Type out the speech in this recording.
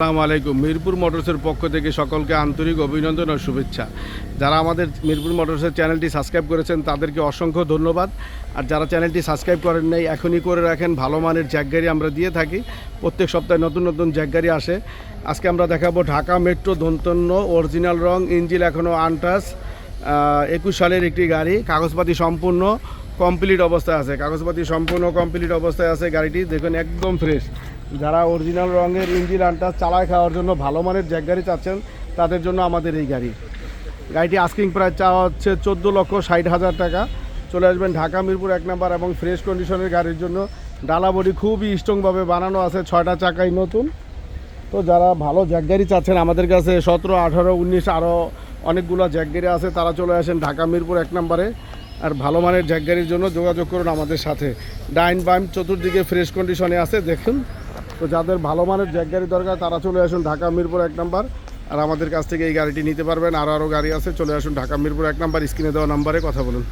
আসসালামু আলাইকুম। মিরপুর মোটরসের পক্ষ থেকে সকলকে আন্তরিক অভিনন্দন ও শুভেচ্ছা। যারা আমাদের মিরপুর মোটরসের চ্যানেলটি সাবস্ক্রাইব করেছেন, তাদেরকে অসংখ্য ধন্যবাদ। আর যারা চ্যানেলটি সাবস্ক্রাইব করেন নাই, এখনই করে রাখেন। ভালো মানের জ্যাকগাড়ি আমরা দিয়ে থাকি। প্রত্যেক সপ্তাহে নতুন নতুন জ্যাকগাড়ি আসে। আজকে আমরা দেখাবো ঢাকা মেট্রো দন্তন্য অরিজিনাল রং ইঞ্জিল এখনও আনটাস একুশ সালের একটি গাড়ি। কাগজপাতি সম্পূর্ণ কমপ্লিট অবস্থায় আছে। কাগজপাতি সম্পূর্ণ কমপ্লিট অবস্থায় আছে গাড়িটি। দেখুন, একদম ফ্রেশ যারা অরিজিনাল রঙের ইঞ্জিন আনটা চালায় খাওয়ার জন্য ভালো মানের জ্যাক গাড়ি চাচ্ছেন, তাদের জন্য আমাদের এই গাড়ি। গাড়িটি আস্কিং প্রাইস চাওয়া হচ্ছে চোদ্দ লক্ষ ষাট হাজার টাকা। চলে আসবেন ঢাকা, মিরপুর এক নাম্বার এবং ফ্রেশ কন্ডিশনের গাড়ির জন্য। ডালা বডি খুবই স্ট্রংভাবে বানানো আছে, ছয়টা চাকাই নতুন। তো যারা ভালো জ্যাক গাড়ি চাচ্ছেন, আমাদের কাছে সতেরো, আঠারো, উনিশ আরও অনেকগুলো জ্যাক গাড়ি আছে, তারা চলে আসেন ঢাকা, মিরপুর এক নম্বরে। আর ভালো মানের জ্যাক গাড়ির জন্য যোগাযোগ করুন আমাদের সাথে। ডাইন বাইম চতুর্দিকে ফ্রেশ কন্ডিশনে আছে, দেখুন। তো যাদের ভালো মানের জ্যাক গাড়ি দরকার, তারা চলে আসুন ঢাকা মিরপুর এক নাম্বার। আর আমাদের কাছ থেকে এই গাড়িটি নিতে পারবেন। আরও আরও গাড়ি আছে, চলে আসুন ঢাকা মিরপুর এক নাম্বার। স্ক্রিনে দেওয়া নাম্বারে কথা বলুন।